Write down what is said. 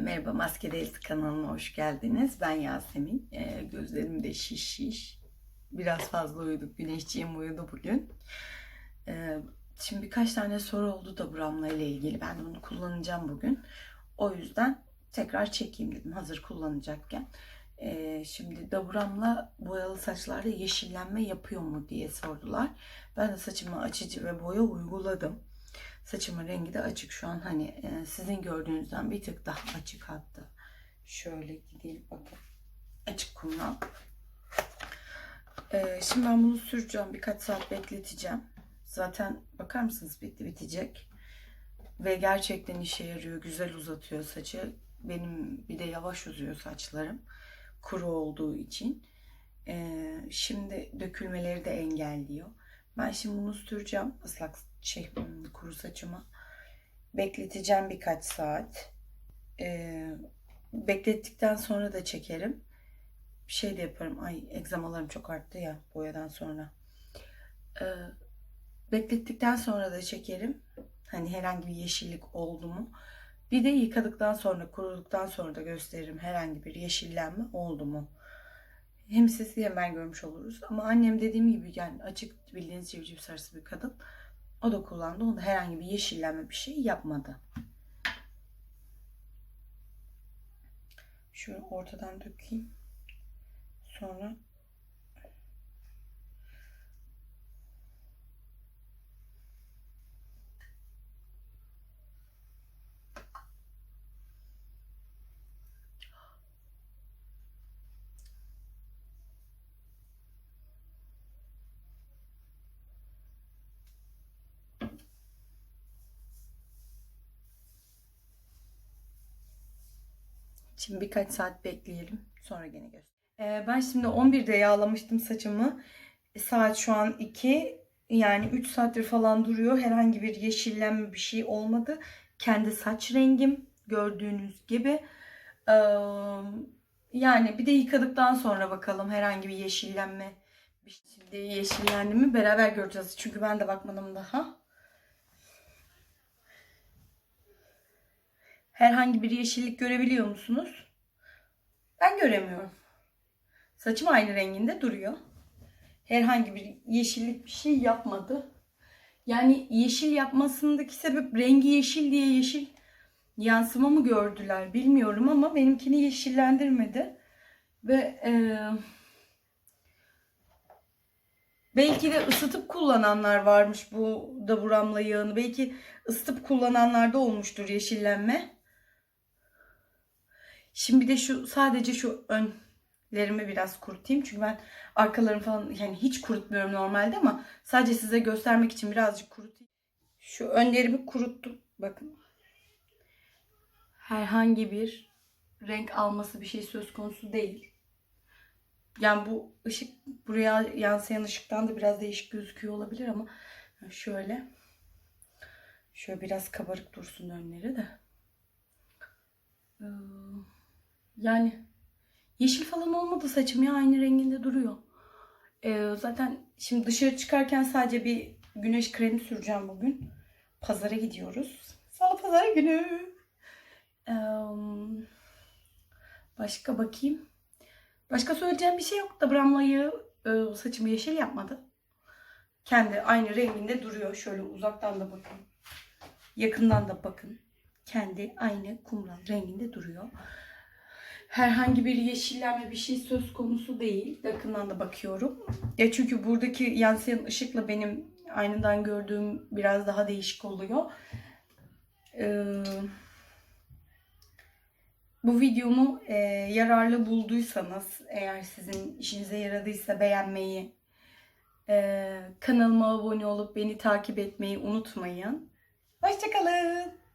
Merhaba Maske Delisi kanalıma hoş geldiniz. Ben Yasemin. E, gözlerim de şiş şiş. Biraz fazla uyuduk. Güneşciğim uyudu bugün. E, şimdi birkaç tane soru oldu da buramla ile ilgili. Ben bunu kullanacağım bugün. O yüzden tekrar çekeyim dedim hazır kullanacakken. E, şimdi daburamla boyalı saçlarda yeşillenme yapıyor mu diye sordular. Ben de saçıma açıcı ve boya uyguladım. Saçımın rengi de açık şu an hani e, sizin gördüğünüzden bir tık daha açık hatta. Şöyle gidelim bakın. Açık kumral. E, şimdi ben bunu süreceğim. Birkaç saat bekleteceğim. Zaten bakar mısınız bitti bitecek. Ve gerçekten işe yarıyor. Güzel uzatıyor saçı. Benim bir de yavaş uzuyor saçlarım. Kuru olduğu için. E, şimdi dökülmeleri de engelliyor. Ben şimdi bunu süreceğim ıslak şey kuru saçıma. Bekleteceğim birkaç saat. Ee, beklettikten sonra da çekerim. Bir şey de yaparım. Ay egzamalarım çok arttı ya boyadan sonra. Ee, beklettikten sonra da çekerim. Hani herhangi bir yeşillik oldu mu? Bir de yıkadıktan sonra, kuruduktan sonra da gösteririm herhangi bir yeşillenme oldu mu? Hem siz hem ben görmüş oluruz. Ama annem dediğim gibi yani açık bildiğiniz civciv sarısı bir kadın. O da kullandı. Onda herhangi bir yeşillenme bir şey yapmadı. Şöyle ortadan dökeyim. Sonra Şimdi birkaç saat bekleyelim. Sonra gene göstereyim. Ee, ben şimdi 11'de yağlamıştım saçımı. Saat şu an 2. Yani 3 saattir falan duruyor. Herhangi bir yeşillenme bir şey olmadı. Kendi saç rengim gördüğünüz gibi. Ee, yani bir de yıkadıktan sonra bakalım herhangi bir yeşillenme. Şimdi yeşillendi mi beraber göreceğiz. Çünkü ben de bakmadım daha. Herhangi bir yeşillik görebiliyor musunuz? Ben göremiyorum. Saçım aynı renginde duruyor. Herhangi bir yeşillik bir şey yapmadı. Yani yeşil yapmasındaki sebep rengi yeşil diye yeşil yansıma mı gördüler bilmiyorum ama benimkini yeşillendirmedi. Ve e, belki de ısıtıp kullananlar varmış bu daburamla yağını. Belki ısıtıp kullananlarda olmuştur yeşillenme. Şimdi bir de şu sadece şu önlerimi biraz kurutayım. Çünkü ben arkalarını falan yani hiç kurutmuyorum normalde ama sadece size göstermek için birazcık kurutayım. Şu önlerimi kuruttum. Bakın. Herhangi bir renk alması bir şey söz konusu değil. Yani bu ışık buraya yansıyan ışıktan da biraz değişik gözüküyor olabilir ama şöyle şöyle biraz kabarık dursun önleri de. Yani yeşil falan olmadı saçım ya aynı renginde duruyor. Ee, zaten şimdi dışarı çıkarken sadece bir güneş kremi süreceğim bugün. Pazara gidiyoruz. Salı pazar günü. Ee, başka bakayım. Başka söyleyeceğim bir şey yok da Bramla'yı e, saçımı yeşil yapmadı. Kendi aynı renginde duruyor. Şöyle uzaktan da bakın. Yakından da bakın. Kendi aynı kumral renginde duruyor herhangi bir yeşillenme bir şey söz konusu değil. Yakından da bakıyorum. Ya çünkü buradaki yansıyan ışıkla benim aynadan gördüğüm biraz daha değişik oluyor. Ee, bu videomu e, yararlı bulduysanız, eğer sizin işinize yaradıysa beğenmeyi, e, kanalıma abone olup beni takip etmeyi unutmayın. Hoşçakalın.